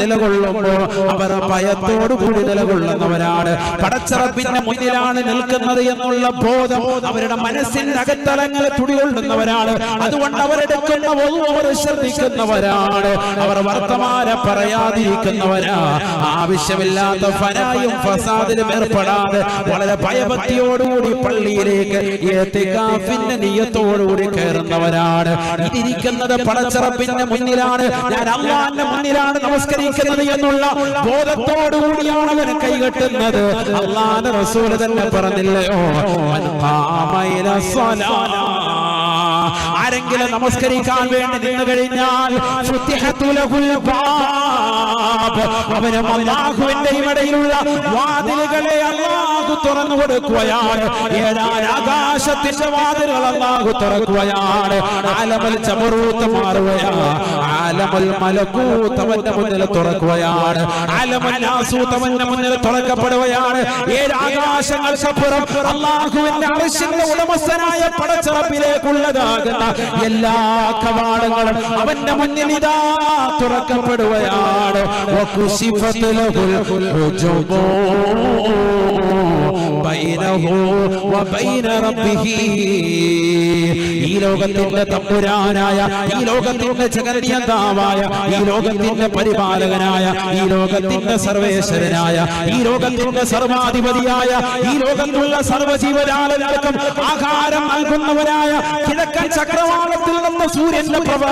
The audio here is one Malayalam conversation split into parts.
നിലകൊള്ളുമ്പോൾ അവർ ഭയത്തോടു കൂടി നിലകൊള്ളുന്നവരാണ്. പടച്ചറപ്പിന്റെ മുന്നിലാണ് നിൽക്കുന്നത് എന്നുള്ള ബോധം അവരുടെ മനസ്സിന്റെ അകത്തലങ്ങളെ തുടികൊള്ളുന്നവരാണ്. അതുകൊണ്ട് അവരെടുക്കുന്ന ശ്രദ്ധിക്കുന്നവരാണ്. അവർ വർത്തമാന പറയാതിരിക്കുന്നവരാ. ആവശ്യമില്ലാത്ത ഫനായും ഫസാദിലും ഏർപ്പെടാതെ വളരെ ഭയഭക്തിയോടുകൂടി പള്ളിയിലേക്ക് ഏത്തിക്കാഫിന്റെ നീയത്തോടുകൂടി കയറുന്നവരാണ്. ഇതിരിക്കുന്നത് പടച്ചറപ്പിന്റെ മുന്നിലാണ്. ഞാൻ അള്ളാന്റെ മുന്നിലാണ് നമസ്കരിക്കുന്നത്. എന്നുള്ള ബോധത്തോടുകൂടിയാണ് അവൻ കൈകെട്ടുന്നത് അല്ലാതെ റസൂൽ തന്നെ പറഞ്ഞില്ലയോ ആരെങ്കിലും നമസ്കരിക്കാൻ വേണ്ടി നിന്ന് കഴിഞ്ഞാൽ. അവനും അല്ലാഹുവിന്റെ ഇടയിലുള്ള വാതിലുകളെ അള്ളാഹു തുറന്നു കൊടുക്കുകയാണ്. ഏഴാൻ ആകാശത്തിന്റെ വാതിലുകൾ അള്ളാഹു തുറക്കുകയാണ്. ആലമൽ ചമറൂത്ത് മാറുകയാണ്. ആലമൽ മലക്കൂത്ത് അവന്റെ മുന്നിൽ തുറക്കുകയാണ്. ആലമൽ നാസൂത്ത് മുന്നിൽ തുറക്കപ്പെടുകയാണ്. ഏഴ് ആകാശങ്ങൾക്കപ്പുറം അള്ളാഹുവിന്റെ അർശിന്റെ ഉടമസ്ഥനായ പടച്ചിറപ്പിലേക്കുള്ളതാകുന്ന എല്ലാ കവാടങ്ങളും അവന്റെ മുന്നിൽ ഇതാ തുറക്കപ്പെടുകയാണ്. ബൈനഹു വബൈന റബ്ബിഹി ഈ ലോകത്തിന്റെ തമ്പുരാനായ ഈ ലോകത്തിന്റെ ജഗന്യതാവായ ഈ ലോകത്തിന്റെ പരിപാലകനായ ഈ ലോകത്തിന്റെ സർവേശ്വരനായ ഈ ലോകത്തിന്റെ സർവാധിപതിയായ ഈ ലോകത്തുള്ള സർവജീവജാലങ്ങൾക്കും ആഹാരം നൽകുന്നവനായ കിഴക്കൻ ചക്രവാളത്തിൽ നിന്ന് സൂര്യന്റെ പ്രഭ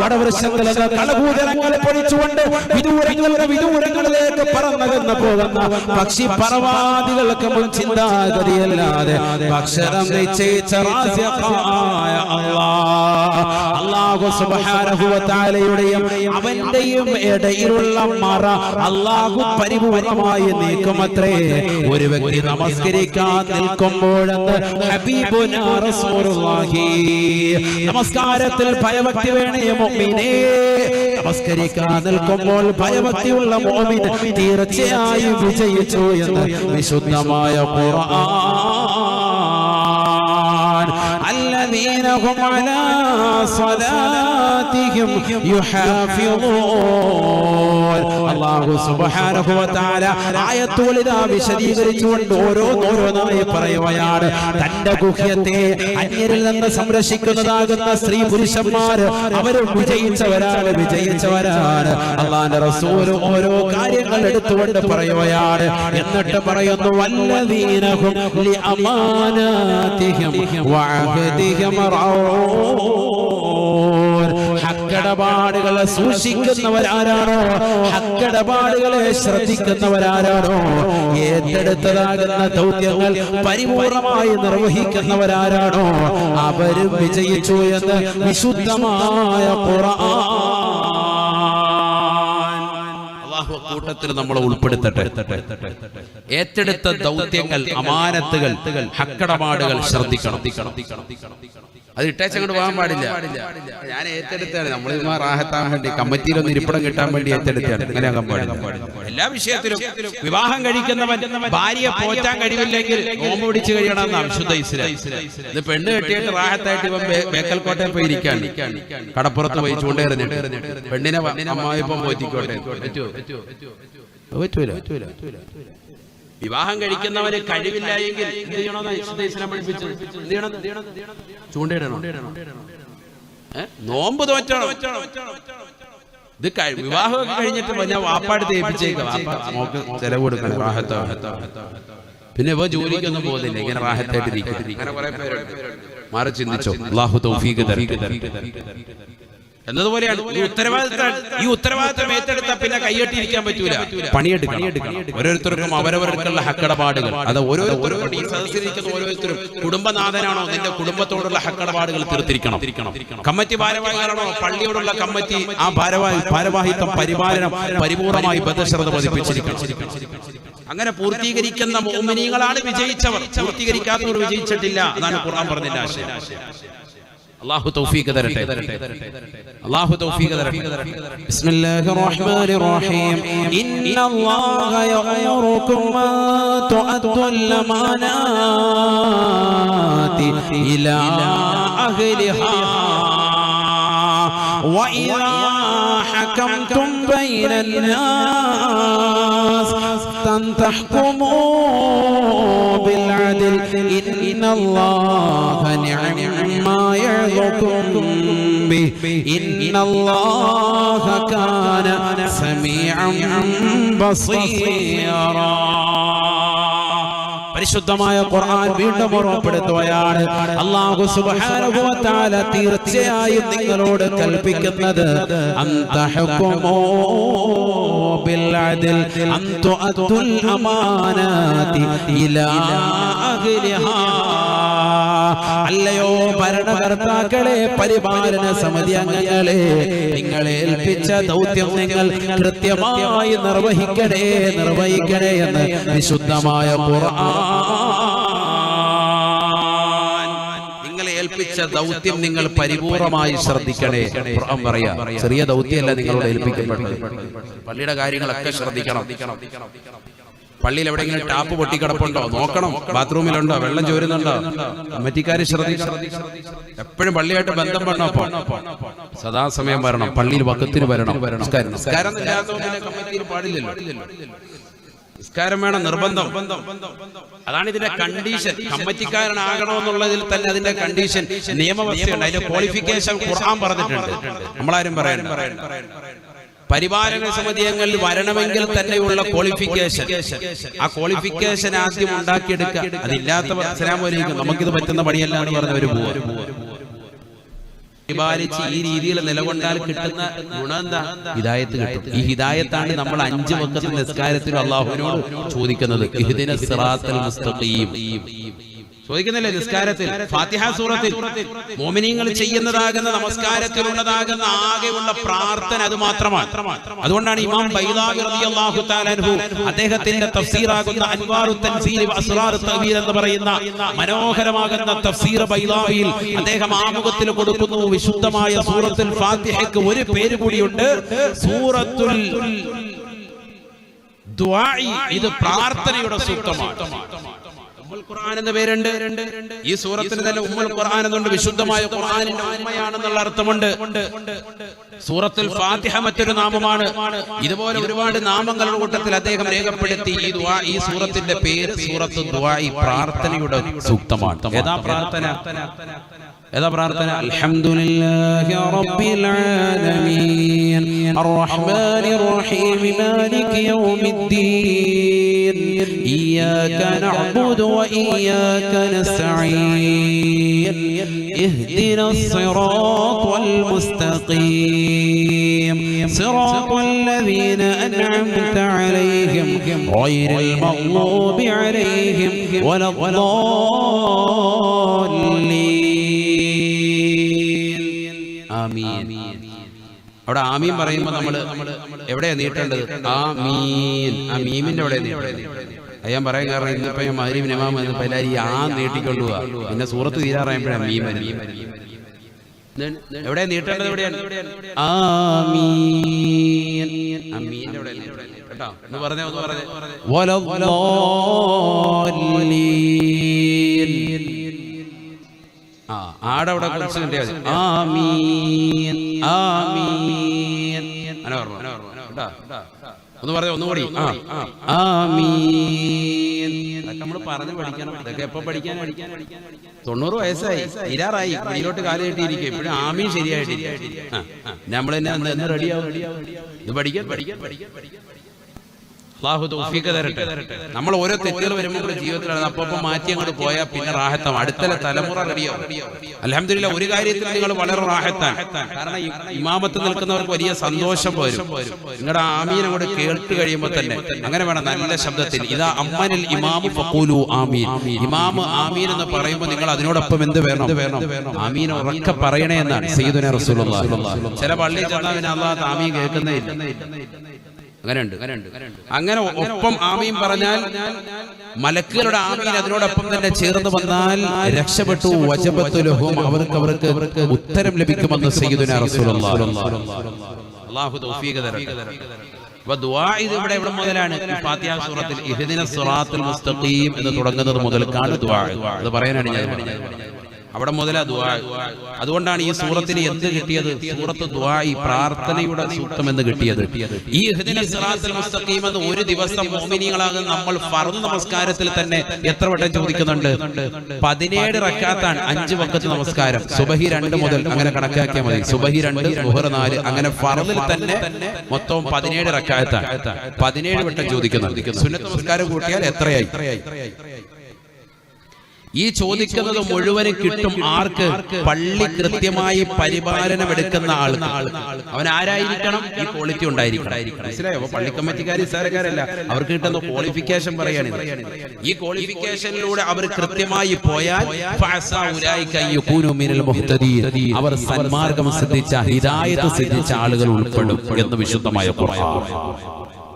വടവൃക്ഷങ്ങളിൽ കളഭൂതലങ്ങൾ പൊഴിച്ചുകൊണ്ട് വിദൂരങ്ങളുടെ വിദൂരങ്ങളിലേക്ക് പറന്നകന്ന് പോകുന്ന പക്ഷി പറവാദികൾക്ക് മുൻ ചിന്താഗതിയല്ലാതെ ഭക്ഷണം നിശ്ചയിച്ച റാസ്യമായ വ തആലയുടെയും അവന്റെയും ഇടയിലുള്ള മറ അല്ലാഹു പരിപൂർണമായി നീക്കുമത്രേ. ഒരു വ്യക്തി നമസ്കരിക്കാൻ നിൽക്കുമ്പോഴെന്ന് നമസ്കാരത്തിൽ ഭയഭക്തി വേണേ മുഅ്മിനേ നമസ്കരിക്കാൻ നിൽക്കുമ്പോൾ ഭയഭക്തിയുള്ള മുഅ്മിൻ തീർച്ചയായും വിജയിച്ചു എന്ന് വിശുദ്ധമായ ഖുർആൻ الذين هم على സ്വലാത്തിഹിം യുഹാഫിളൂൻ അല്ലാഹു സുബ്ഹാനഹു വ തആല ആയത്തുകൾ ഇതാ വിശദീകരിച്ചുകൊണ്ട് ഓരോന്നോരോന്നായി പറയുകയാണ്. തന്റെ ഗുഹ്യത്തെ അന്യരിൽ നിന്ന് സംരക്ഷിക്കുന്നതാകുന്ന സ്ത്രീ പുരുഷന്മാർ അവരെ വിജയിച്ചവരാണ് വിജയിച്ചവരാണ്. അള്ളാന്റെ റസൂൽ ഓരോ കാര്യങ്ങൾ എടുത്തുകൊണ്ട് പറയുകയാണ്. എന്നിട്ട് പറയുന്നു വല്ലവീനഹും ലി അമാനാതിഹിം വഅഹദിഹിം ഹക്കടപാടുകളെ സൂക്ഷിക്കുന്നവരാരാണോ? ഹക്കടപാടുകളെ ശ്രദ്ധിക്കുന്നവരാരാണോ? ഏറ്റെടുത്തതാകുന്ന ദൗത്യങ്ങൾ പരിപൂർണമായി നിർവഹിക്കുന്നവരാരാണോ? അവരും വിജയിച്ചു എന്ന് വിശുദ്ധമായ ഖുർആൻ കൂട്ടത്തിൽ നമ്മളെ ഉൾപ്പെടുത്തട്ടെ. ഏറ്റെടുത്ത ദൗത്യങ്ങൾ അമാനത്തുകൾ ഹക്കടപാടുകൾ ശ്രദ്ധിക്കണം. അത് ഇട്ടേച്ചങ്ങോട്ട് പോകാൻ പാടില്ല. ഞാൻ ഏറ്റെടുത്താണ് നമ്മൾ റാഹത്താൻ വേണ്ടി കമ്മിറ്റിയിലൊന്ന് ഇരിപ്പിടം കിട്ടാൻ വേണ്ടി ഏറ്റെടുത്താണ് ആകാൻ എല്ലാ വിഷയത്തിലും വിവാഹം കഴിക്കുന്നവൻ ഭാര്യ പോറ്റാൻ കഴിവില്ലെങ്കിൽ നോമ്പ് പിടിച്ച് കഴിയണമെന്ന് അംശുദ്ധ ഇത് പെണ്ണ് കെട്ടിയിട്ട് റാഹത്തായിട്ട് ഇവൻ ബേക്കൽ പോയി ഇരിക്കാണ്. കടപ്പുറത്ത് പോയി ചൂണ്ടേറിഞ്ഞിട്ട് പെണ്ണിനെ അമ്മായിപ്പം പോറ്റിക്കോട്ടെ. പറ്റുമോ പറ്റൂല വിവാഹം കഴിക്കുന്നവര് കഴിവില്ല എങ്കിൽ എന്ത് ചെയ്യണമെന്നാ വിശുദ്ധ ഇസ്ലാം പഠിപ്പിച്ചത്? എന്ത് ചെയ്യണം? ചൂണ്ടയിടണം? നോമ്പ് തോറ്റണം. ഇത് വിവാഹമൊക്കെ കഴിഞ്ഞിട്ട് ഞാൻ വാപ്പാട് തേപ്പിച്ചേക്ക് വാപ്പ ചെലവ് കൊടുക്കണം വിവാഹത്തോ പിന്നെ ഇവ ജോലിക്കൊന്നും പോകുന്നില്ല. ഇങ്ങനെ റാഹത്തായിട്ട് ഇരിക്കും അങ്ങനെ കുറെ പേരുണ്ട് മാറി ചിന്തിച്ചോ? അള്ളാഹു തൗഫീഖ് തരട്ടെ. എന്നതുപോലെയാണ് ഈ ഉത്തരവാദിത്തം. ഈ ഉത്തരവാദിത്തം ഏറ്റെടുത്താൽ പിന്നെ കൈയ്യട്ടിരിക്കാൻ പറ്റൂല. പണിയെടുക്കണം. ഓരോരുത്തർക്കും അവരവർക്കുള്ള ഹക്കടപാടുകൾ. അത് ഓരോരുത്തരും ഈ സദസ്സിലിരിക്കുന്ന ഓരോരുത്തരും കുടുംബനാഥനാണോ നിന്റെ കുടുംബത്തോടുള്ള ഹക്കടപാടുകൾ തീർത്തിരിക്കണം. കമ്മിറ്റി ഭാരവാഹികളാണോ പള്ളിയോടുള്ള കമ്മിറ്റി ആ ഭാരവാഹി ഭാരവാഹിത്വം പരിപാലനം പരിപൂർണമായി ബദ്ധശ്രദ്ധ പതിപ്പിച്ചിരിക്കണം അങ്ങനെ പൂർത്തീകരിക്കുന്ന മോമിനികളാണ് വിജയിച്ചവർ. പൂർത്തീകരിക്കാത്തവർ വിജയിച്ചിട്ടില്ല അതാണ് ഖുർആൻ പറഞ്ഞില്ല ആശയം. അള്ളാഹു തൗഫീഖ് തരട്ടെ അള്ളാഹു തൗഫീഖ് തരട്ടെ بسم الله الرحمن الرحيم إن الله يأمركم أن تؤدوا الأمانات إلى أهلها وإذا حكمتم بين الناس أن تحكموا بالعدل إن الله نعم ما يعظكم به إن الله كان سميعا بصيرا പരിശുദ്ധമായ ഖുർആൻ വീണ്ടും ഓർമ്മപ്പെടുത്തുകയാണ് അല്ലാഹു സുബ്ഹാനഹു വ തആല തീർച്ചയായും നിങ്ങളോട് കൽപ്പിക്കുന്നത് അന്തഹകുമോ ബിൽ അദ്ൽ അൻ തുഅത്തുൽ അമാനാതി ഇലാ അഹ്ലിഹാ അല്ലയോ ഭരണകർത്താക്കളെ പരിപാലന സമിതി അംഗങ്ങളെ നിങ്ങളെ ഏൽപ്പിച്ച ദൗത്യം നിങ്ങൾ കൃത്യമായി നിർവഹിക്കണേ നിർവഹിക്കണേ എന്ന് വിശുദ്ധമായ നിങ്ങളെ ഏൽപ്പിച്ച ദൗത്യം നിങ്ങൾ പരിപൂർണമായി ശ്രദ്ധിക്കണേ. പറയാ ചെറിയ ദൗത്യമല്ല നിങ്ങളോട് ഏൽപ്പിക്കപ്പെട്ടത്. പള്ളിയുടെ കാര്യങ്ങളൊക്കെ ശ്രദ്ധിക്കണം. പള്ളിയിൽ എവിടെയെങ്കിലും ടാപ്പ് പൊട്ടിക്കിടപ്പുണ്ടോ നോക്കണം. ബാത്റൂമിലുണ്ടോ? വെള്ളം ചോരുന്നുണ്ടോ? കമ്മിറ്റിക്കാര് ശ്രദ്ധിക്കണം എപ്പോഴും പള്ളിയായിട്ട് ബന്ധം വേണപ്പോ സദാസമയം വരണം. പള്ളിയിൽ വക്കത്തിന് വരണം. നിസ്കാരം കമ്മിറ്റിയിൽ പാടില്ലല്ലോ. വേണം നിർബന്ധം. അതാണ് ഇതിന്റെ കണ്ടീഷൻ കമ്മിറ്റിക്കാരനാകണമെന്നുള്ളതിൽ തന്നെ അതിന്റെ കണ്ടീഷൻ നിയമവ്യവസ്ഥയുണ്ട്. അതിന്റെ ക്വാളിഫിക്കേഷൻ ഖുർആൻ പറഞ്ഞിട്ടുണ്ട്. നമ്മളാരും പറയാൻ പരിപാലന സമിതിയങ്ങളിൽ വരണമെങ്കിൽ തന്നെയുള്ള ക്വാളിഫിക്കേഷൻ ആ ക്വാളിഫിക്കേഷൻ ആദ്യം ഉണ്ടാക്കിയെടുക്കുക. അതില്ലാത്ത അസ്സലാമലൈക്കും നമുക്കിത് പറ്റുന്ന പണിയല്ല എന്ന് പറഞ്ഞവര് പോകും പരിപാലിച്ച് ഈ രീതിയിൽ നിലകൊണ്ടാൽ കിട്ടുന്ന ഗുണം എന്താ? ഹിദായത്ത് കിട്ടും. ഈ ഹിദായത്താണ് നമ്മൾ അഞ്ചു വക്കത്തിൽ നിസ്കാരത്തിൽ അള്ളാഹുവിനോട് ചോദിക്കുന്നത്. ചോദിക്കുന്നില്ലേ നിസ്കാരത്തിൽ? ഫാത്തിഹ സൂറത്തിൽ. മോമിനിങ്ങൾ ചെയ്യുന്നതാകുന്ന നമസ്കാരത്തിലുള്ളതാകുന്ന ആകെയുള്ള പ്രാർത്ഥന അത് മാത്രമാണ്. അതുകൊണ്ടാണ് ഇമാം ബൈദാഹു അദ്ദേഹത്തിന്റെ തഫ്സീറാകുന്ന അൻവാറു തൻസീൽ എന്ന് പറയുന്ന മനോഹരമാകുന്ന തഫ്സീർ ബൈദാവിയിൽ അദ്ദേഹം ആമുഖത്തിൽ കൊടുക്കുന്നു. വിശുദ്ധമായ സൂറത്തുൽ ഫാത്തിഹയ്ക്ക് ഒരു പേര് കൂടിയുണ്ട്. സൂറത്തുൽ ദുആഇ. ഇത് പ്രാർത്ഥനയുടെ സൂക്തമാണ്. ഖുർആൻ എന്ന ഈ സൂറത്തിന് തന്നെ ഉമ്മൽ ഖുർആൻ എന്നുണ്ട് വിശുദ്ധമായ ഖുർആനിന്റെ ഉമ്മയാണെന്നുള്ള അർത്ഥമുണ്ട്. സൂറത്തിൽ ഫാത്തിഹ മറ്റൊരു നാമമാണ്. ഇതുപോലെ ഒരുപാട് നാമങ്ങളുടെ കൂട്ടത്തിൽ അദ്ദേഹം രേഖപ്പെടുത്തി ഈ ദുആ ഈ സൂറത്തിന്റെ പേര് സൂറത്ത് ദുആഇ പ്രാർത്ഥനയുടെ സൂക്തമാണ്. ഏതാ പ്രാർത്ഥന? ഏതാ പ്രാർത്ഥന? അൽഹംദുലില്ലാഹി റബ്ബിൽ ആലമീൻ. അർറഹ്മാനിർ റഹീം. മാലിക് യൗമിദ്ദീൻ. ഇയ്യാക وإياك نستعين اهدنا الصراط المستقيم صراط الذين أنعمت عليهم غير المغضوب عليهم ولا الضالين آمين അവിടെ ആമീൻ പറയുമ്പോൾ നമ്മൾ എവിടെയാണ് നീട്ടേണ്ടത് ആ മീൻ ആ മീമിന്റെ എവിടെയാണ് നീട്ടേണ്ടത് ഞാൻ പറയാൻ കാരണം ഇന്നിപ്പോ ഞാൻ മരി നമാം എന്ന് എല്ലാവരും ഈ ആ നീട്ടിക്കൊണ്ടു പിന്നെ സൂറത്ത് തീരാറായപ്പോഴാണ് എവിടെ നീട്ടേണ്ടത് എവിടെയാണ്? കേട്ടോ? ഒന്ന് പറഞ്ഞേ ഒന്ന് പറഞ്ഞേ. വലദ്ദാല്ലീൻ ആ ആടെ അവിടെ കുറച്ച് ആമീൻ. ആമീൻ. കേട്ടോ? ഒന്ന് പറയാം ഒന്നുകൂടി നമ്മൾ പറഞ്ഞു പഠിക്കണം. ഇതൊക്കെ എപ്പോ പഠിക്കാൻ? തൊണ്ണൂറ് വയസ്സായി. ഇരാറായി. കയ്യിലോട്ട് കാലം കിട്ടിയിരിക്കും ഇപ്പോഴും ആമീൻ ശരിയായിട്ടില്ല. നമ്മൾ തന്നെ റെഡിയാവും. ഇത് പഠിക്കാൻ പഠിക്കാൻ പഠിക്കാൻ. അള്ളാഹു തൗഫീഖ് തരട്ടെ. നമ്മൾ ഓരോ തെറ്റുകൾ വരുമ്പോൾ ജീവിതത്തിലാണ്. അപ്പൊ മാറ്റി അങ്ങോട്ട് പോയാൽ പിന്നെ റാഹത്തം അടുത്ത തലമുറ റെഡിയോ അലഹമില്ല ഒരു കാര്യത്തിൽ നിങ്ങൾ വളരെ റാഹത്താൻ കാരണം ഇമാമത്ത് നിൽക്കുന്നവർക്ക് വലിയ സന്തോഷം പോരും നിങ്ങളുടെ ആമീൻ അങ്ങോട്ട് കേട്ട് കഴിയുമ്പോൾ തന്നെ അങ്ങനെ വേണം നല്ല ശബ്ദത്തിൽ. ഇതാ അമ്മനിൽ ഇമാമു ഫഖൂലു ആമീൻ. ഇമാമ് ആമീൻ എന്ന് പറയുമ്പോൾ നിങ്ങൾ അതിനോടൊപ്പം എന്ത് വേണം? വേണം? ആമീൻ ഉറക്കെ പറയണേ എന്നാണ് സയ്യിദുന റസൂലുള്ളാഹി. ചില പള്ളി ചെന്നാൽ പിന്നെ അള്ളാഹ് ആമീൻ കേൾക്കുന്നേ ഇല്ല. അങ്ങനെയുണ്ട് അങ്ങനെ ഒപ്പം ആമീൻ പറഞ്ഞാൽ മലക്കുകളുടെ ആമീൻ അതിനോടൊപ്പം തന്നെ ചേർന്ന് വന്നാൽ രക്ഷപ്പെട്ടു വജബത്തുലഹും അവർക്ക് അവർക്ക് അവർക്ക് ഉത്തരം ലഭിക്കുമെന്ന് സയ്യിദുന റസൂലുള്ളാഹി. അള്ളാഹു തൗഫീഖ് തരട്ടെ. ഇത് ഇവിടെ മുതലാണ്? സൂറത്തിൽ ഇഹ്ദിന സിറാത്തുൽ മുസ്തഖീം എന്ന് തുടങ്ങുന്നത് മുതൽക്കാണ് ദുആ. അത് പറയാനാണ് ഞാൻ അവിടെ മുതലാ ദുആ. അതുകൊണ്ടാണ് ഈ സൂറത്തിന് എന്ത് കിട്ടിയത്? സൂറത്ത് ദുആ ഈ പ്രാർത്ഥനയുടെ സൂക്തം എന്ന് കിട്ടിയത്. ഈ ഒരു ദിവസം നമ്മൾ ഫർദ് നമസ്കാരത്തിൽ തന്നെ എത്ര വട്ടം ചോദിക്കുന്നുണ്ട്? പതിനേഴ് റക്കാത്താണ് അഞ്ച് വക്കത്ത് നമസ്കാരം. സുബഹി രണ്ട് മുതൽ അങ്ങനെ കണക്കാക്കിയാൽ മതി. സുബഹി രണ്ട് നാല് അങ്ങനെ ഫർദിൽ തന്നെ മൊത്തം പതിനേഴ് റക്കാത്താണ് പതിനേഴ് വട്ടം ചോദിക്കുന്നുണ്ട്. സുന്നത്ത് നമസ്കാരം കൂട്ടിയാൽ എത്രയായി? ഈ ചോദിക്കുന്നത് മുഴുവനും കിട്ടും ആർക്ക്? പള്ളി കൃത്യമായി പരിപാലനം എടുക്കുന്ന ആൾക്ക്. അവൻ ആരായിരിക്കണം? ഈ ക്വാളിറ്റി ഉണ്ടായിരിക്കണം. മനസ്സിലായോ? പള്ളി കമ്മിറ്റിക്കാർ സാരക്കാരല്ല. അവർക്ക് കിട്ടുന്ന ക്വാളിഫിക്കേഷൻ പറയാണ് ഈ ക്വാളിഫിക്കേഷനിലൂടെ അവർ കൃത്യമായി പോയാൽ. അവർ സന്മാർഗം സിദ്ധിച്ച ഹിതായത് സിദ്ധിച്ച ആളുകൾ ഉൾപ്പെടും എന്ന് വിശുദ്ധമായ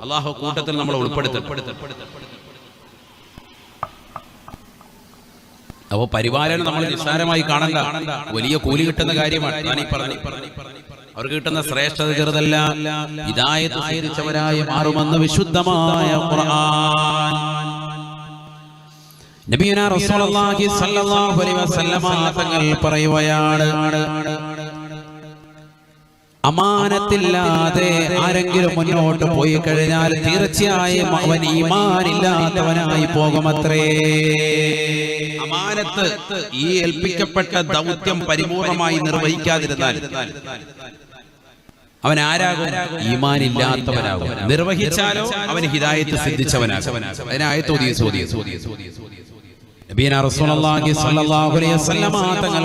അള്ളാഹു കൂട്ടത്തിൽ നമ്മൾ ഉൾപ്പെടുത്തപ്പെടുത്തും അപ്പൊ പരിപാലനം നമ്മൾ നിസ്സാരമായി കാണണ്ട. വലിയ കൂലി കിട്ടുന്ന കാര്യമാണ്. ഞാൻ പറഞ്ഞു അവർക്ക് കിട്ടുന്ന ശ്രേഷ്ഠത ചെറുതല്ല. ഇതായത് സ്വീകരിച്ചവരായി മാറുമെന്ന് വിശുദ്ധമായ ഖുർആൻ. റസൂലുള്ളാഹി സ്വല്ലല്ലാഹു അലൈഹി വസല്ലമ തങ്ങൾ പറയുകയാണ്. അമാനത്തില്ലാതെ ആരെങ്കിലും മുന്നോട്ട് പോയി കഴിഞ്ഞാൽ തീർച്ചയായും അവൻ ഈമാനില്ലാത്തവനായി പോകുമത്രേ. അമാനത്ത് ഈ ഏൽപ്പിക്കപ്പെട്ട ദൗത്യം പരിപൂർണമായി നിർവഹിക്കാതിരുന്നാൽ അവൻ ആരാകും? ഈമാനില്ലാത്തവനാകും. നിർവഹിച്ചാലോ അവൻ ഹിതായത്ത് സിദ്ധിച്ചവനാകും. അതിനായത്ത് ഓതിയ ചോദ്യം നബീന റസൂലുള്ളാഹി സ്വല്ലല്ലാഹു അലൈഹി വസല്ലമ തങ്ങൾ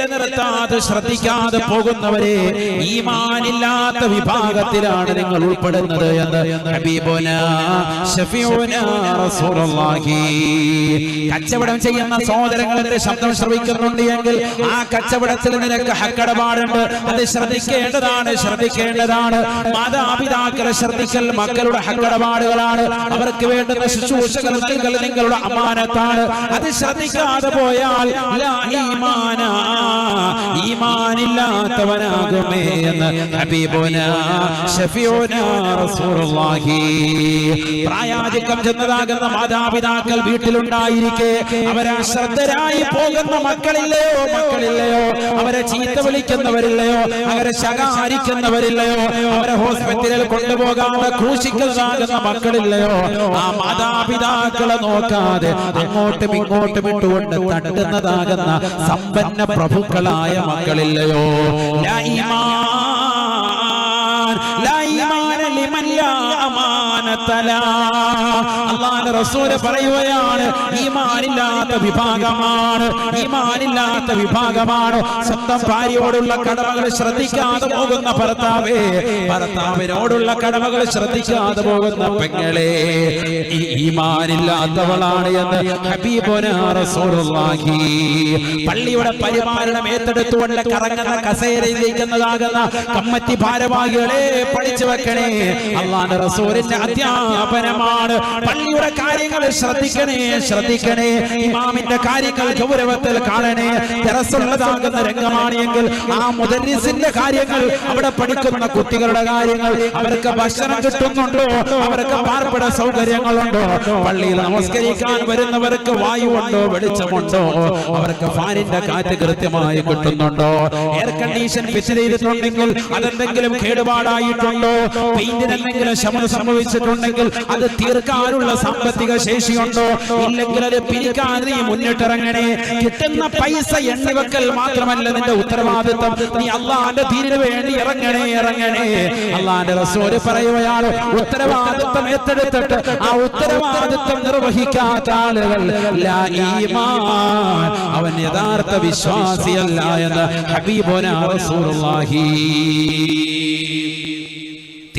നിലനിർത്താതെ ശ്രദ്ധിക്കാതെ പോകുന്നവരെ ഈമാനില്ലാത്ത വിഭാഗത്തിലാണ് നിങ്ങൾ ഉൾപ്പെടുന്നത് എന്ന് കച്ചവടം ചെയ്യുന്ന സഹോദരങ്ങളുടെ ശബ്ദം ശ്രവിക്കുന്നുണ്ട് എങ്കിൽ ആ കച്ചവടത്തിൽ നിനക്ക് ഹക്കടപാടുണ്ട്. അത് ശ്രദ്ധിക്കേണ്ടതാണ് ശ്രദ്ധിക്കേണ്ടതാണ്. മാതാപിതാക്കളെ ശ്രദ്ധിക്കൽ മക്കളുടെ ഹക്കടപാടുകളാണ്. അവർക്ക് വേണ്ടുന്ന ശുശ്രൂഷകൾ നിങ്ങളുടെ അമാനത്താണ്. അത് ശ്രദ്ധിക്കാതെ പോയാൽ ഈമാനില്ലാത്തവനാകുമേ എന്ന് പ്രായാധിക്യം ചെന്നതാകുന്ന മാതാപിതാക്കൾ വീട്ടിലുണ്ടായിരിക്കെ അവരെ ശ്രദ്ധരായി പോകുന്ന മക്കളില്ലയോ മക്കളില്ലയോ? അവരെ ചീത്ത വിളിക്കുന്നവരില്ലയോ? അവരെ ശകാരിക്കുന്നവരില്ലയോ? അവരെ ഹോസ്പിറ്റലിൽ കൊണ്ടുപോകാതെ ക്രൂശിക്കുന്നതാകുന്ന മക്കളില്ലയോ? ആ മാതാപിതാക്കളെ നോക്കാതെ അങ്ങോട്ടും ഇങ്ങോട്ടും ഇട്ടുകൊണ്ട് തട്ടുന്നതാകുന്ന സമ്പന്ന പ്രഭുക്കളായ മക്കളില്ലയോ? അള്ളാഹുവിന്റെ റസൂൽ പറയുകയാണ് ഈമാനില്ലാത്ത വിഭാഗമാണ് ഈമാനില്ലാത്ത വിഭാഗമാണ്. സ്വന്തം ഭാര്യയോടുള്ള കടമകൾ ശ്രദ്ധിക്കാതെ പോകുന്ന ഭർത്താവേ ഭർത്താവിനോടുള്ള കടമകൾ ശ്രദ്ധിക്കാതെ പോകുന്ന പെങ്ങളെ ഈ ഈമാനില്ലാത്തവളാണ് എന്ന് ഹബീബുന റസൂലുള്ളാഹി. പള്ളിയുടെ പരിപാലനം ഏറ്റെടുത്തുകൊണ്ട് കറങ്ങുന്ന കസേരയിലേക്കുന്നതാകുന്ന കമ്മറ്റി ഭാരവാഹികളെ പഠിച്ചു വെക്കണേ. അള്ളാന്റെ റസൂലിന്റെ അധ്യാപനമാണ്. പള്ളിയുടെ കാര്യങ്ങൾ ശ്രദ്ധിക്കണേ ശ്രദ്ധിക്കണേ. ഇമാമിന്റെ കാര്യങ്ങൾ ഗൗരവത്തിൽ കാണണേ. തെരസുള്ളതാകുന്ന രംഗമാണ് എങ്കിൽ ആ മുദരിസിന്റെ കാര്യങ്ങൾ അവിടെ പഠിക്കുന്ന കുട്ടികളുടെ കാര്യങ്ങൾ അവർക്ക് ഭക്ഷണം കിട്ടുന്നുണ്ടോ? അവർക്ക് പാർപ്പിട സൗകര്യങ്ങളുണ്ടോ? പള്ളിയിൽ നമസ്കരിക്കാൻ വരുന്നവർക്ക് വായുണ്ടോ വെളിച്ചമുണ്ടോ? അവർക്ക് ഫാനിന്റെ കാറ്റ് കൃത്യമായി കിട്ടുന്നുണ്ടോ? എയർ കണ്ടീഷൻ ഫിറ്റ് ചെയ്തിട്ടുണ്ടെങ്കിൽ അതെന്തെങ്കിലും കേടുപാടായിട്ടുണ്ടോ? പെയിന്റിന് എന്തെങ്കിലും ശമനം സംഭവിച്ചിട്ടുണ്ടെങ്കിൽ അത് തീർക്കാനുള്ള സാമ്പത്തിക ശേഷിയുണ്ടോ? ഇല്ലെങ്കിൽ അത് പിരിക്കാൻ നീ മുന്നിട്ടിറങ്ങണേ? കിട്ടുന്ന പൈസ എണ്ണിവക്കൽ മാത്രമല്ല നിന്റെ ഉത്തരവാദിത്വം. നീ അള്ളാന്റെ തീരിന് വേണ്ടി ഇറങ്ങണേ ഇറങ്ങണേ. അള്ളാന്റെ റസൂൽ പറയുകയാണ് ഉത്തരവാദിത്വം ഏറ്റെടുത്തിട്ട് ആ ഉത്തരവാദിത്വം നിർവഹിക്കാത്ത ആളുകൾ അവൻ യഥാർത്ഥ വിശ്വാസിയല്ല എന്ന് ഹബീബുന റസൂലുള്ളാഹി.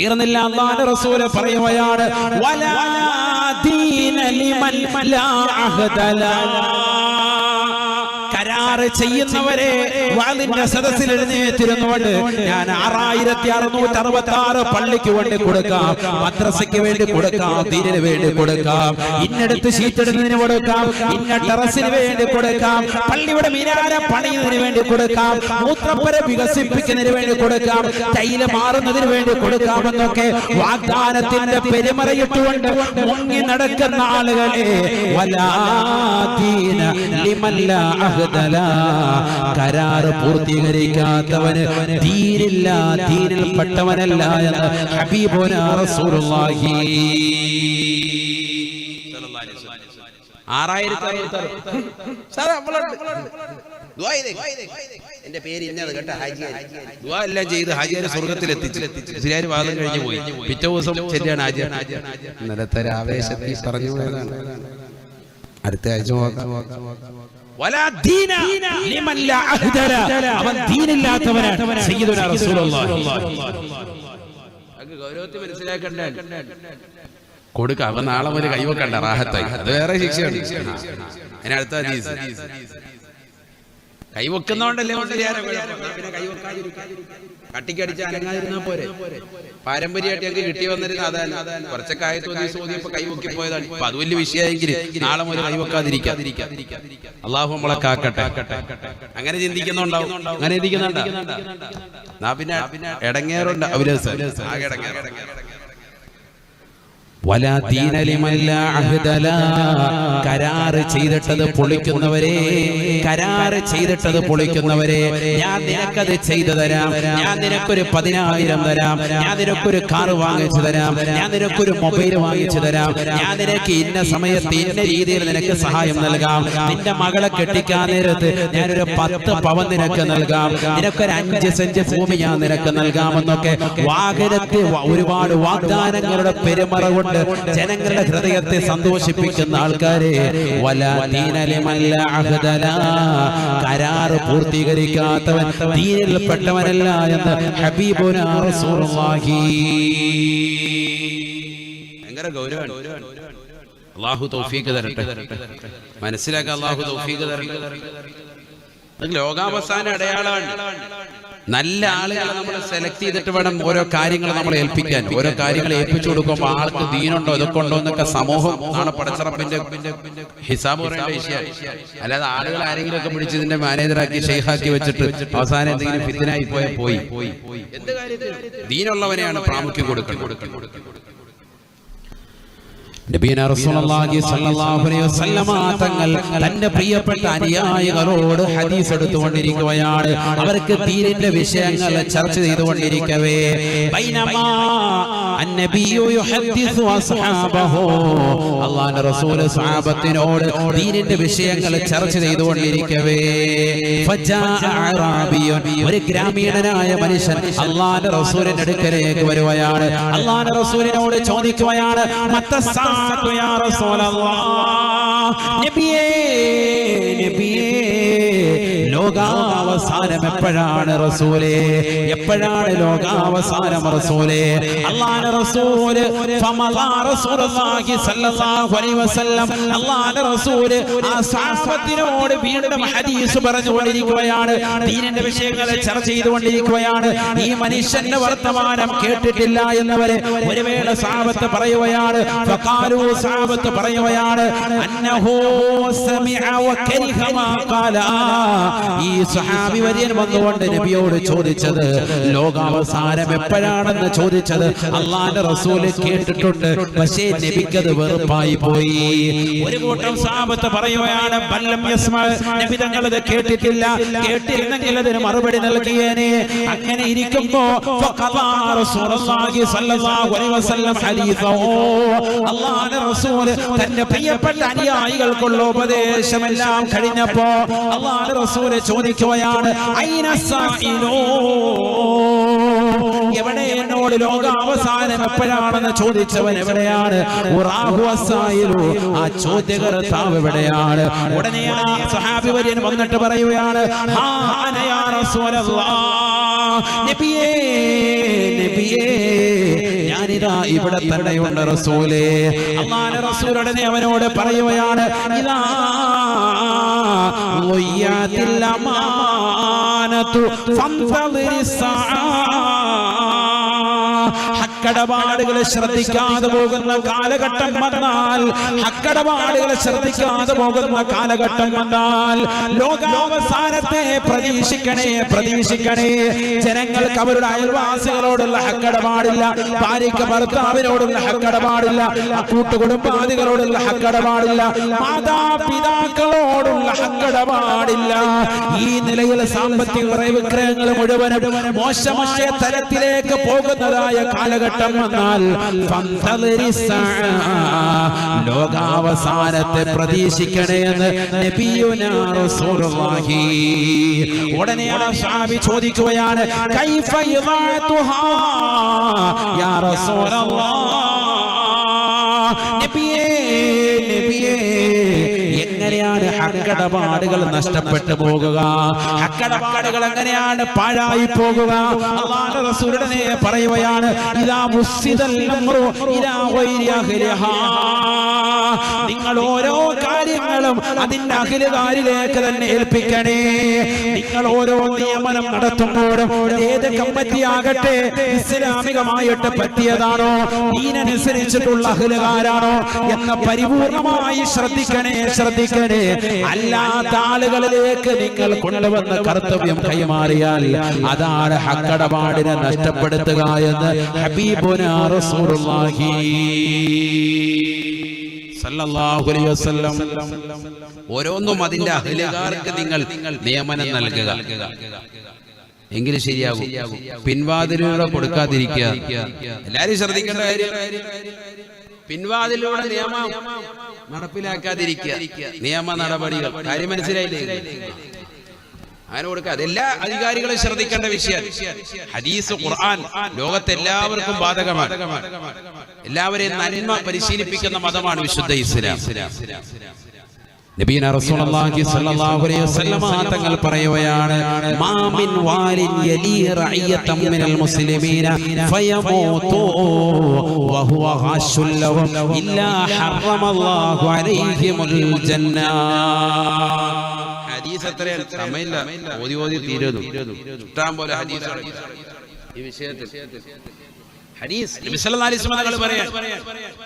തീർന്നില്ല അള്ളാഹുവിന്റെ റസൂൽ പറയുകയാണ് വലാ ദീന ലിമൻ ലാ അഹ്ദ ലാ. കരാറ് ചെയ്യുന്നവരെ വാളിന്റെ സദസ്സിൽ എഴുന്നേറ്റിരുന്നുകൊണ്ട് ഞാൻ ആറായിരത്തി അറുന്നൂറ്റി അറുപത്തി ആറ് പള്ളിക്ക് വേണ്ടി കൊടുക്കാം മദ്രസയ്ക്ക് വേണ്ടി കൊടുക്കാം തീരിന് വേണ്ടി കൊടുക്കാം ഇന്നടുത്ത് ഷീറ്റിടുന്നതിന് കൊടുക്കാം ഇന്ന ടെറസിന് വേണ്ടി കൊടുക്കാം പള്ളിയുടെ മിനാര പണിയുന്നതിന് വേണ്ടി കൊടുക്കാം മൂത്രപ്പര വികസിപ്പിക്കുന്നതിന് വേണ്ടി കൊടുക്കാം തൈല മാറുന്നതിന് വേണ്ടി കൊടുക്കാമെന്നൊക്കെ വാഗ്ദാനത്തിന്റെ പെരുമറയിട്ടുകൊണ്ട് മുങ്ങി നടക്കുന്ന ആളുകളെ വലാദീന ലിമല്ല അഹ്ദല കരാറ് പൂർത്തീകരിക്കാത്തവന് തീരില്ല തീരിൽപ്പെട്ടവനല്ല എന്ന് ഹബീബുന റസൂലുള്ളാഹി. പേര് കേട്ടോ എല്ലാം എത്തിച്ചു കഴിഞ്ഞു പോയി. പിറ്റേ ദിവസം പറഞ്ഞു അടുത്ത ആഴ്ച അപ്പൊ. അവൻ സയ്യിദുനാ റസൂലുള്ളാഹി. ഗൗരവത്തിൽ നാളെ മുതൽ കൈവക്കണ്ട റാഹത്തായി. അത് വേറെ ശിക്ഷയാണ്. അതിനടുത്ത. കൈവെക്കുന്നോണ്ടല്ലേ പിന്നെ. കട്ടിക്കടിച്ച് അനങ്ങാതിരുന്നാ പോരെ? പാരമ്പര്യമായിട്ട് ഞങ്ങൾക്ക് കിട്ടി വന്നിരുന്ന അതാണ്. കുറച്ചൊക്കെ ആയ തോന്നി തോന്നിയപ്പോ കൈവക്കി പോയതാണ് ഇപ്പൊ അത് വലിയ വിഷയമെങ്കിൽ നാളെ മുതൽ കൈവെക്കാതിരിക്കാം അള്ളാഹു നമ്മളെ കാക്കട്ടെ. അങ്ങനെ ചിന്തിക്കുന്നുണ്ടാവും. അങ്ങനെ ചിന്തിക്കുന്നുണ്ടാവും പിന്നെ ഇടങ്ങേറുണ്ട്. അവരസ്. ആകെ ഇടങ്ങേറ് വലാ ദീന ലിമൻ ലാ അഹ്ദല. കരാറ് ചെയ്തിട്ടത് പൊളിക്കുന്നവരെ കരാറ് ചെയ്തിട്ടത് പൊളിക്കുന്നവരെ ഞാൻ നിനക്കത് ചെയ്തു തരാം. ഞാൻ നിനക്കൊരു പതിനായിരം തരാം. ഞാൻ നിനക്കൊരു കാറ് വാങ്ങിച്ചു തരാം. ഞാൻ നിനക്കൊരു മൊബൈൽ വാങ്ങിച്ചു തരാം. ഞാൻ നിനക്ക് ഇന്ന സമയത്ത് ഇന്ന രീതിയിൽ നിനക്ക് സഹായം നൽകാം. നിന്റെ മകളെ കെട്ടിക്കാൻ നേരത്ത് ഞാനൊരു പത്ത് പവൻ നിനക്ക് നൽകാം. നിനക്കൊരു അഞ്ച് സെന്റ് ഭൂമി ഞാൻ നിനക്ക് നൽകാമെന്നൊക്കെ വാഹനത്തിൽ ഒരുപാട് വാഗ്ദാനങ്ങളുടെ പെരുമറ കൊണ്ട് ജനങ്ങളുടെ ഹൃദയത്തെ സന്തോഷിപ്പിക്കുന്ന ആൾക്കാരെ വല ദീനലിമല്ല അഹ്ദല. കരാറ് പൂർത്തീകരിക്കാത്തവൻ ദീനിൽപ്പെട്ടവനല്ല എന്ന് ഹബീബുനാഹി റസൂലുള്ളാഹി. ഭയങ്കര ഗൗരവമാണ്. അള്ളാഹു തൗഫീഖ് തരട്ടെ. മനസ്സിലാക്കാൻ അള്ളാഹു തൗഫീഖ് തരട്ടെ. ലോകാവസാന അടയാളമാണ്. നല്ല ആളുകളെ നമ്മൾ സെലക്ട് ചെയ്തിട്ട് വേണം ഓരോ കാര്യങ്ങൾ നമ്മൾ ഏൽപ്പിക്കാൻ. ഓരോ കാര്യങ്ങൾ ഏൽപ്പിച്ചു കൊടുക്കുമ്പോൾ ആൾക്ക് ദീനുണ്ടോ ഇതൊക്കെ ഉണ്ടോ എന്നൊക്കെ സമൂഹം ആണ് പടച്ചറപ്പിന്റെ ഹിസാബ് പറയേണ്ട അല്ലാതെ ആളുകൾ ആരെങ്കിലും ഒക്കെ പിടിച്ച് ഇതിന്റെ മാനേജറാക്കി ഷെയ്ഖാക്കി വെച്ചിട്ട് അവസാനം എന്തെങ്കിലും ഫിത്തിനായി പോയാൽ പോയി. എന്ത് കാര്യത്തിൽ ദീനുള്ളവനെയാണ് പ്രാമുഖ്യം കൊടുക്കുന്നത് നബീന റസൂലുള്ളാഹി സ്വല്ലല്ലാഹു അലൈഹി വസല്ലമ പ്രിയപ്പെട്ട ഹദീസ് എടുത്തുകൊണ്ടിരിക്കുകയാണ്. അവർക്ക് ദീനിന്റെ വിഷയങ്ങൾ ചർച്ച ചെയ്തുകൊണ്ടിരിക്കവേ. സ്വഹാബത്തിനോട് ദീനിന്റെ വിഷയങ്ങൾ ചർച്ച ചെയ്തുകൊണ്ടിരിക്കവേ. ഒരു ഗ്രാമീണനായ മനുഷ്യൻ അള്ളാന്റെ റസൂലിന്റെ അടുക്കലേക്ക് വരുവയാണ് അള്ളാന്റെ റസൂലിനോട് ചോദിക്കുകയാണ് റസൂലല്ലാഹ് നബിയേ നബിയേ. ലോകാവസാനം എപ്പോഴാണ് റസൂലേ? എപ്പോഴാണ് ലോകാവസാനം റസൂലേ? അള്ളാഹുവിന്റെ റസൂൽ ഫമലാ റസൂലുള്ളാഹി സ്വല്ലല്ലാഹു അലൈഹി വസല്ലം അള്ളാഹുവിന്റെ റസൂൽ ആ സഹാബത്തിനോട് വീണ്ടും ഹദീസ് പറഞ്ഞുകൊണ്ടിരിക്കുകയാണ്. ദീനിന്റെ വിഷയങ്ങളെ ചർച്ച ചെയ്തുകൊണ്ടിരിക്കുകയാണ്. ഈ മനുഷ്യന്റെ വർത്തമാനം കേട്ടിട്ടില്ല എന്നവരെ ഒരു വേള സാപത്ത് പറയുകയാണ്. ഫഖാലു സാപത്ത് പറയുകയാണ് അന്നഹു സമിഅ വകരിഹ മാ ഖാല. ഈ സഹാബി വര്യൻ വന്നുകൊണ്ട് നബിയോട് ചോദിച്ചത് ലോകാവസാനം എപ്പോഴാണെന്ന് ചോദിച്ചത്? അള്ളാന്റെ റസൂൽ കേട്ടിട്ടുണ്ട്. പക്ഷേ നബിക്കത് വെറുപ്പായി പോയി. ഒരു കൂട്ടം സാപത്ത് പറയുകയാണ് നബി കേട്ടിട്ടില്ല. കേട്ടിരുന്നെങ്കിൽ അതിന് മറുപടി നൽകിയേനെ. അങ്ങനെ ഇരിക്കുമ്പോ തന്റെ പ്രിയപ്പെട്ട അനുയായികൾക്കുള്ള ഉപദേശമെല്ലാം കഴിഞ്ഞപ്പോ അള്ളാഹ് റസൂൽ ചോദിക്കുകയാണ് എവിടെ എന്നോട് ലോകാവസാനം എപ്പോഴാണെന്ന് ചോദിച്ചവൻ എവിടെയാണ്. ആ ചോദ്യകർത്താവ് എവിടെയാണ്? ഉടനെ ആ സഹാബി വര്യൻ വന്നിട്ട് പറയുകയാണ് "ഹാ അന യാ നബിയേ നബിയേ. ഞാനിതാ ഇവിടെ തന്നെയുണ്ട് റസൂലേ. അള്ളാഹുവിന്റെ റസൂലുടനെ അവനോട് പറയുകയാണ് ഇതാ അമാനത്തു ഫന്തളിരി ഹക്കടപാടുകൾ ശ്രദ്ധിക്കാതെ പോകുന്ന കാലഘട്ടം വന്നാൽ ഹക്കടപാടുകളെ ശ്രദ്ധിക്കാതെ പോകുന്ന കാലഘട്ടം വന്നാൽ ലോകാവസാനത്തെ പ്രതീക്ഷിക്കണേ പ്രതീക്ഷിക്കണേ. ജനങ്ങൾക്ക് അവരുടെ അയൽവാസികളോടുള്ള ഹക്കടപാടില്ല ഭാര്യയ്ക്ക് ഭർത്താവിനോടുള്ള ഹക്കടപാടില്ല കൂട്ടുകുടുംബാദികളോടുള്ള ഹക്കടപാടില്ല മാതാപിതാക്കളോടുള്ള ഹക്കടപാടില്ല. ഈ നിലയിൽ സാമ്പത്തിക വിക്രയങ്ങൾ മുഴുവനും മോശമായ തരത്തിലേക്ക് പോകുന്നതായ കാലഘട്ടം വന്നാൽ ഫന്തളിരി സഅ. ലോകാവസാനത്തെ പ്രതീക്ഷിക്കണേ എന്ന് നബിയുനാ റസൂലുള്ളാഹി. ഉടനെ ചോദിക്കുകയാണ് കൈഫ യാ നബിയേ നബിയേ. എങ്ങനെയാണ് ഹക്കടപാടുകൾ നഷ്ടപ്പെട്ടു പോകുക? ഹക്കടപാടുകൾ എങ്ങനെയാണ് പാഴായി പോകുക? റസൂലിനെ പറയുകയാണ് മുസ്സിദൽ ഇലാ നിങ്ങൾ ഓരോ കാര്യങ്ങളും അതിന്റെ അഖിലുകാരിലേക്ക് തന്നെ ഏൽപ്പിക്കണേ. നിങ്ങൾ ഓരോ നിയമനം നടത്തുമ്പോഴും ഏത് കമ്മിറ്റി ആകട്ടെ ഇസ്ലാമികമായിട്ട് പറ്റിയതാണോ ഇതിനനുസരിച്ചിട്ടുള്ള അഖിലുകാരാണോ എന്ന പരിപൂർണമായി ശ്രദ്ധിക്കണേ ശ്രദ്ധിക്കണേ. അല്ലാത്ത ആളുകളിലേക്ക് നിങ്ങൾ കൊണ്ടുവന്ന കർത്തവ്യം കൈമാറിയാൽ അതാണ് ഹക്കടപാടിനെ നഷ്ടപ്പെടുത്തുക എന്ന് ഹബീബുനാ റസൂലുള്ളാഹി ഓരോന്നും അതിന്റെ അഹലുകാർക്ക് നിങ്ങൾ നിയമനം നൽകുക. എങ്കിലും ശരിയാകും. പിൻവാതിലൂടെ കൊടുക്കാതിരിക്കുക. എല്ലാരും ശ്രദ്ധിക്കേണ്ട കാര്യം. പിൻവാതിലൂടെ നിയമം നടപ്പിലാക്കാതിരിക്കുക. നിയമ നടപടികൾ. കാര്യം മനസ്സിലായില്ലേ? അങ്ങനെ കൊടുക്കുക? അതെല്ലാ അധികാരികളും ശ്രദ്ധിക്കേണ്ട വിഷയം ഹദീസ് ഖുർആൻ ലോകത്തെ എല്ലാവർക്കും ബാധകമാണ്. എല്ലാവരെയും നന്മ പരിശീലിപ്പിക്കുന്ന മതമാണ് വിശുദ്ധ ഇസ്ലാം. നബീന റസൂലുള്ളാഹി സ്വല്ലല്ലാഹു അലൈഹി വസല്ലമ തങ്ങൾ പറയുകയാണ് മാമിൻ വാലിൻ യലി റഅയതം മിനൽ മുസ്ലിമീന ഫയമൂതു വഹുവ ഹാശുൽ ലഹും ഇല്ലാ ഹറമല്ലാഹു അലൈഹിമുൽ ജന്ന. ഹദീസ് എത്രയാണ് സമയമില്ല. ഓതി ഓതി തീരുന്നു. ഇഷ്ടം പോലെ ഹദീസ് ഈ വിഷയത്തിൽ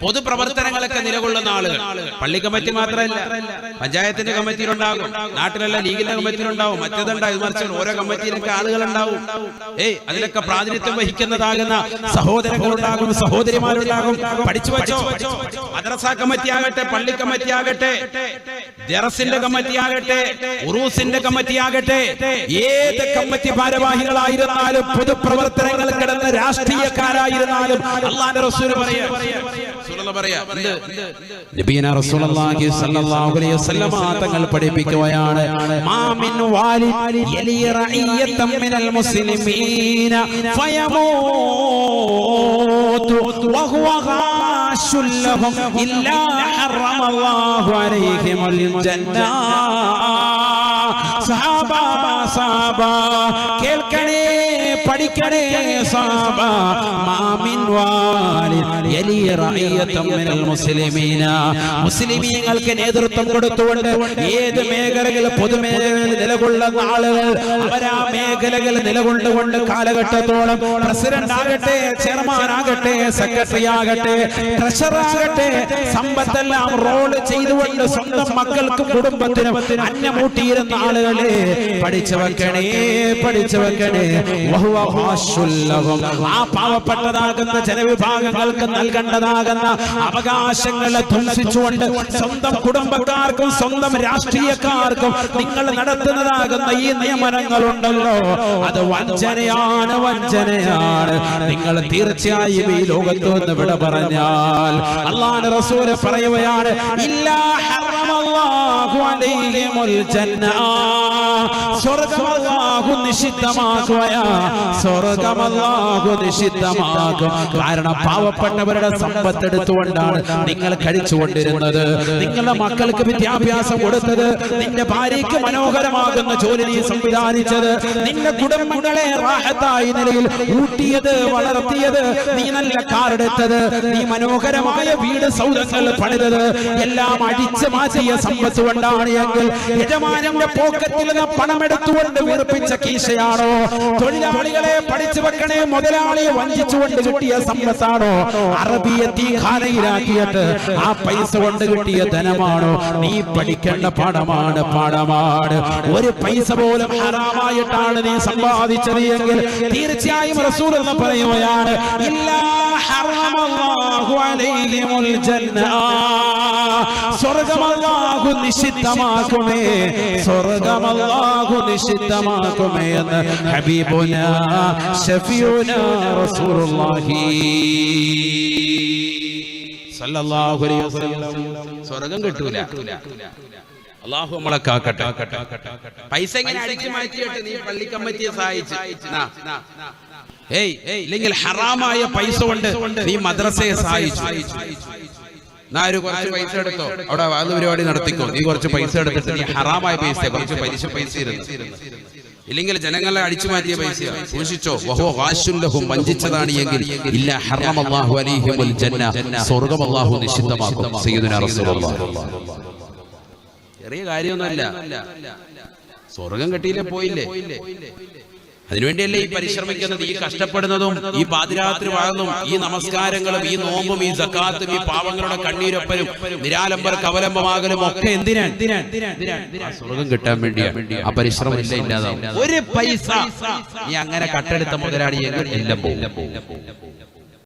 പൊതുപ്രവർത്തനങ്ങളൊക്കെ നിലകൊള്ളുന്ന ആളുകൾ. പള്ളി കമ്മിറ്റി മാത്രമല്ല പഞ്ചായത്തിന്റെ കമ്മിറ്റിയിലുണ്ടാകും നാട്ടിലല്ല ലീഗിന്റെ കമ്മിറ്റിയിലുണ്ടാവും മറ്റേതുണ്ടാവും മറിച്ച് ഓരോ കമ്മിറ്റിയിലൊക്കെ ആളുകൾ ഉണ്ടാവും ഏയ് അതിലൊക്കെ പ്രാതിനിധ്യം വഹിക്കുന്നതാകുന്ന സഹോദരങ്ങളുണ്ടാകും സഹോദരിമാരുണ്ടാകും. പഠിച്ചു വെച്ചോ? മദ്രസ കമ്മിറ്റി ആകട്ടെ പള്ളി കമ്മിറ്റി ആകട്ടെ ജറസിന്റെ കമ്മിറ്റി ആകട്ടെ ഉറൂസിന്റെ കമ്മിറ്റി ആകട്ടെ ഏത് കമ്മിറ്റി ഭാരവാഹികളായിരുന്നാലും പൊതുപ്രവർത്തനങ്ങൾ കിടന്ന അള്ളാന്റെ റസൂൽ പറയാ? നബീന റസൂലുള്ളാഹി സ്വല്ലല്ലാഹു അലൈഹി വസല്ലം തങ്ങൾ പഠിപ്പിക്കുകയാണ്. മാമിൻ വാലി യലി മിനൽ മുസ്ലിമീന ഫയമൂതു വഹുവ സഹാബ കേൾക്കണേ. സാബ മാമിൻ മുസ്ലിമീന മുസ്ലിമീങ്ങൾക്ക് നേതൃത്വം കൊടുത്തുകൊണ്ട് ഏത് മേഖലകൾ പൊതുമേഖലകളിൽ നിലകൊള്ളുന്ന ആളുകൾ അവരാ മേഖലകൾ നിലകൊണ്ടുകൊണ്ട് കാലഘട്ടത്തോളം പ്രസിഡന്റ് ആകട്ടെ ചെയർമാൻ ആകട്ടെ സെക്രട്ടറി ആകട്ടെ ട്രഷറർ ആകട്ടെ സമ്പത്തെല്ലാം റോൾ ചെയ്തുകൊണ്ട് സ്വന്തം മക്കൾക്കും കുടുംബത്തിനും അന്നമൂട്ടിയിരുന്ന ആളുകളെ പഠിച്ചു വെക്കണേ പഠിച്ചു വെക്കണേ. ആ പാവപ്പെട്ടതാകുന്ന ജനവിഭാഗങ്ങൾക്ക് നൽകേണ്ടതാകുന്ന അവകാശങ്ങളെ ധ്വംസിച്ചുകൊണ്ട് സ്വന്തം കുടുംബക്കാർക്കും സ്വന്തം രാഷ്ട്രീയക്കാർക്കും നിങ്ങൾ നടത്തുന്നതാകുന്ന ഈ നിയമനങ്ങളുണ്ടല്ലോ. അത് വഞ്ചനയാണ് വഞ്ചനയാണ്. നിങ്ങൾ തീർച്ചയായും ഈ ലോകത്ത് നിന്ന് വിട പറഞ്ഞാൽ അള്ളാഹ് റസൂൽ പറയുകയാണ് ഇല്ലാ കാരണം പാവപ്പെട്ടവരുടെ സമ്പത്ത് എടുത്തുകൊണ്ടാണ് നിങ്ങൾ കഴിച്ചുകൊണ്ടിരുന്നത്. നിങ്ങളുടെ മക്കൾക്ക് വിദ്യാഭ്യാസം കൊടുത്തത് നിന്റെ ഭാര്യയ്ക്ക് മനോഹരമാകുന്ന ജോലി നീ സംവിധാനിച്ചത്. നിന്റെ കുടുംബങ്ങളെ റാഹത്തായി നിലയിൽ ഊട്ടിയത് വളർത്തിയത് നീ നല്ല കാറെടുത്തത് നീ മനോഹരമായ വീട് സൗദങ്ങൾ പണിതത് എല്ലാം അടിച്ചു മാറ്റിയ സമ്പത്ത് കൊണ്ടാണ് എങ്കിൽ യജമാനന്റെ പോക്കറ്റിൽ നിന്ന് പണം എടുത്തുകൊണ്ട് വീർപ്പിച്ച കീശയാണോ? തൊഴിലാളികളെ പഠിച്ചു വെക്കണേ മുതലാളിയെ വഞ്ചിച്ചുകൊണ്ട് കിട്ടിയ സമ്പത്താണോ? അറബിയെ തീഖാനയിലാക്കിയിട്ട് ആ പൈസ കൊണ്ട് കിട്ടിയ ധനമാണോ? നീ പഠിക്കേണ്ട പാഠമാണ് പാഠമാണ് ഒരു പൈസ പോലും ഹറാമായിട്ടാണ് നീ സമ്പാദിച്ചത് എങ്കിൽ തീർച്ചയായും റസൂൽ എന്ന് പറയുകയാണ് ഇല്ലാ ഹറമല്ലാഹു അലൈഹിമുൽ ജന്ന സ്വർഗമല്ലാഹു നിഷിദ്ധമാക്കുമേ സ്വർഗമല്ലാഹു നിഷിദ്ധമാക്കുമേ എന്ന് ഹബീബുന ഷഫിയുന റസൂലുള്ളാഹി സല്ലല്ലാഹു അലൈഹി വസല്ലം. സ്വർഗം കിട്ടൂല. അള്ളാഹു നമ്മളെ കാക്കട്ടെ. പൈസ എങ്ങനെ അടിച്ചു മാറ്റിയിട്ട് നീ പള്ളി കമ്മിറ്റിയെ സഹായിച്ചു. ഏയ് ഇല്ലെങ്കിൽ ഹറാമായ പൈസ കൊണ്ട് നീ മദ്രസയെ സഹായിച്ചു. ഒരു കുറച്ച് പൈസ എടുത്തോ? അവിടെ അത് പരിപാടി നടത്തിക്കോ. നീ കുറച്ച് പൈസ എടുത്തിട്ട് നീ ഹറാമായ പൈസ കുറച്ച് പലിശ പൈസ ഇല്ലെങ്കിൽ ജനങ്ങളെ അടിച്ചു മാറ്റിയ പൈസ സൂക്ഷിച്ചോ. വഹോ വാശുല്ലഹും വഞ്ചിച്ചതാണ് എങ്കിൽ ഇല്ല ഹറമല്ലാഹു അലൈഹിമുൽ ജന്ന. സ്വർഗം അല്ലാഹു നിഷിദ്ധമാക്കും. സയ്യിദുനാ റസൂലുള്ളാഹി. ചെറിയ കാര്യമൊന്നുമല്ല. സ്വർഗം കെട്ടിയില്ലേ പോയില്ലേ? അതിനുവേണ്ടിയല്ലേ ഈ പരിശ്രമിക്കുന്നത് ഈ കഷ്ടപ്പെടുന്നതും ഈ പാതിരാത്രി വാഴുന്നതും ഈ നമസ്കാരങ്ങളും ഈ നോമ്പും ഈ സക്കാത്തും ഈ പാവങ്ങളുടെ കണ്ണീരൊപ്പലും നിരാലംബർ കവലംബമാകലും ഒക്കെ എന്തിനാ സ്വർഗം കിട്ടാൻ വേണ്ടിയാണ്. ആ പരിശ്രമം ഇല്ല ഇല്ലാതാവും. ഒരു പൈസ നീ അങ്ങനെ കട്ടെടുത്ത മുതലാളിയെങ്കിൽ എല്ലാം പോകും